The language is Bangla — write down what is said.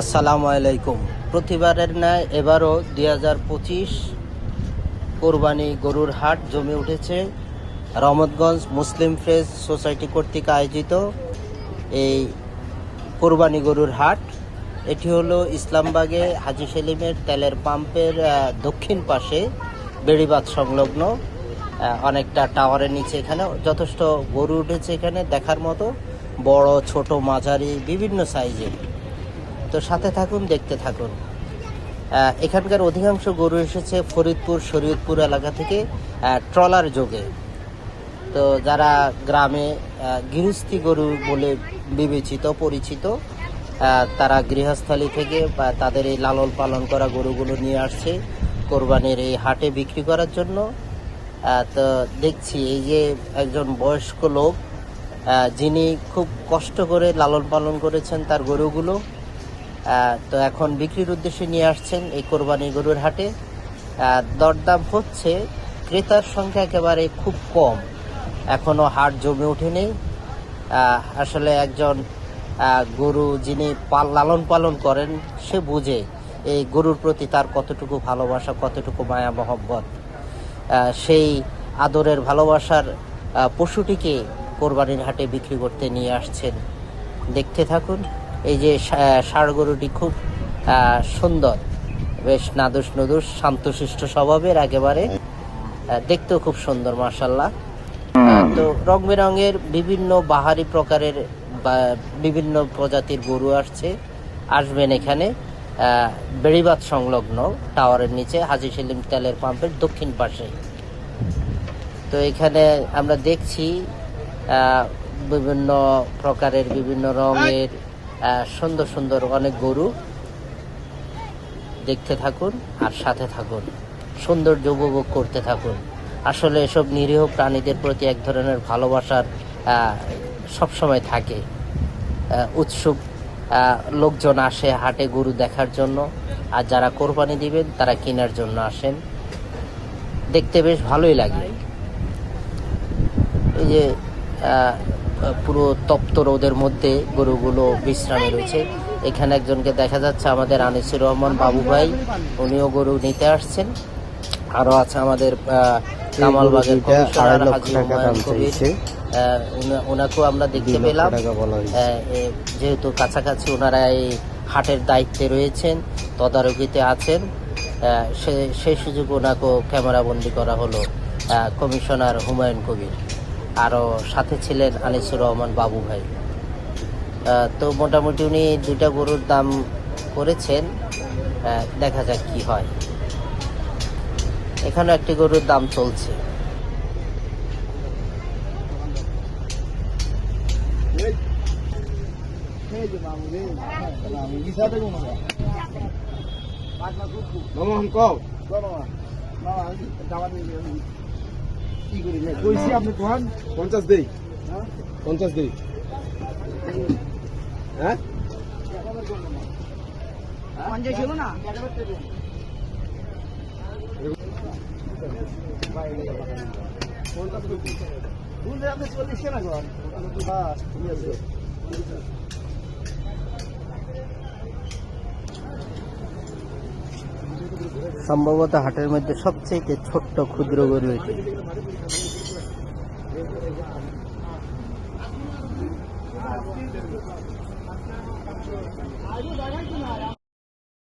আসসালামু আলাইকুম। প্রতিবারের ন্যায় এবারও দুই হাজার পঁচিশ কোরবানি গরুর হাট জমে উঠেছে। রহমতগঞ্জ মুসলিম ফ্রেজ সোসাইটি কর্তৃক আয়োজিত এই কোরবানি গরুর হাট। এটি হলো ইসলামবাগে হাজি সেলিমের তেলের পাম্পের দক্ষিণ পাশে বেড়িবাঁধ সংলগ্ন অনেকটা টাওয়ারের নিচে এখানে। যথেষ্ট গরু উঠেছে এখানে দেখার মতো। বড়, ছোট, মাঝারি, বিভিন্ন সাইজের। তো সাথে থাকুন, দেখতে থাকুন। এখানকার অধিকাংশ গরু এসেছে ফরিদপুর, শরীয়তপুর এলাকা থেকে ট্রলার যোগে। তো যারা গ্রামে গৃহস্থী গরু বলে বিবেচিত, পরিচিত তারা গৃহস্থলী থেকে বা তাদের এই লালন পালন করা গরুগুলো নিয়ে আসছে কোরবানির এই হাটে বিক্রি করার জন্য। তো দেখছি এই যে একজন বয়স্ক লোক যিনি খুব কষ্ট করে লালন পালন করেছেন তার গরুগুলো। তো এখন বিক্রির উদ্দেশ্যে নিয়ে আসছেন এই কোরবানি গরুর হাটে। দরদাম হচ্ছে, ক্রেতার সংখ্যা একেবারে খুব কম। এখনও হাট জমে ওঠেনি। আসলে একজন গরু যিনি পাল, লালন পালন করেন, সে বুঝে এই গরুর প্রতি তার কতটুকু ভালোবাসা, কতটুকু মায়া, মহব্বত। সেই আদরের ভালোবাসার পশুটিকে কোরবানির হাটে বিক্রি করতে নিয়ে আসছেন। দেখতে থাকুন। এই যে ষাঁড় গরুটি খুব সুন্দর। বেশ নাদুস নদুস শান্তশিষ্ট স্বভাবের একেবারে। দেখতেও খুব সুন্দর মার্শাল্লাহ তো রং বেরঙের বিভিন্ন বাহারি প্রকারের বিভিন্ন প্রজাতির গরু আসছে আসবেন এখানে। আহ, বেড়িবাঁধ সংলগ্ন টাওয়ারের নিচে হাজি সেলিম তেলের পাম্পের দক্ষিণ পাশে। তো এখানে আমরা দেখছি বিভিন্ন প্রকারের বিভিন্ন রঙের সুন্দর সুন্দর অনেক গরু দেখতে থাকুন আর সাথে থাকুন। সৌন্দর্য উপভোগ করতে থাকুন। আসলে এসব নিরীহ প্রাণীদের প্রতি এক ধরনের ভালোবাসার সবসময় থাকে। উৎসুক লোকজন আসে হাটে গরু দেখার জন্য। আর যারা কোরবানি দিবেন, তারা কেনার জন্য আসেন। দেখতে বেশ ভালোই লাগে। এই যে পুরো তপ্ত রোদের মধ্যে গরুগুলো বিশ্রামে রয়েছে। এখানে একজনকে দেখা যাচ্ছে আমাদের আনিসুর রহমান বাবু ভাই উনিও গরু নিতে আসছেন। আরও আছে আমাদের কামালবাগের কমিশনার হাজী হুমায়ুন কবির ওনাকেও আমরা দেখতে পেলাম। যেহেতু কাছাকাছি ওনারা এই হাটের দায়িত্বে রয়েছেন তদারকিতে আছেন সেই সুযোগ ওনাকেও ক্যামেরাবন্দি করা হলো কমিশনার হুমায়ুন কবির। আরও সাথে ছিলেন আনিসুর রহমান বাবু ভাই তো মোটামুটি উনি দুইটা গরুর দাম করেছেন দেখা যাক কি হয় এখানে একটি গরুর দাম চলছে মামা হাম কও কইছি আপনি কোহান। পঞ্চাশ দেই। পঞ্চাশ দেই। হ্যাঁ? সম্ভবত হাটের মধ্যে সবচেয়ে ছোট্ট ক্ষুদ্র গরু এটি।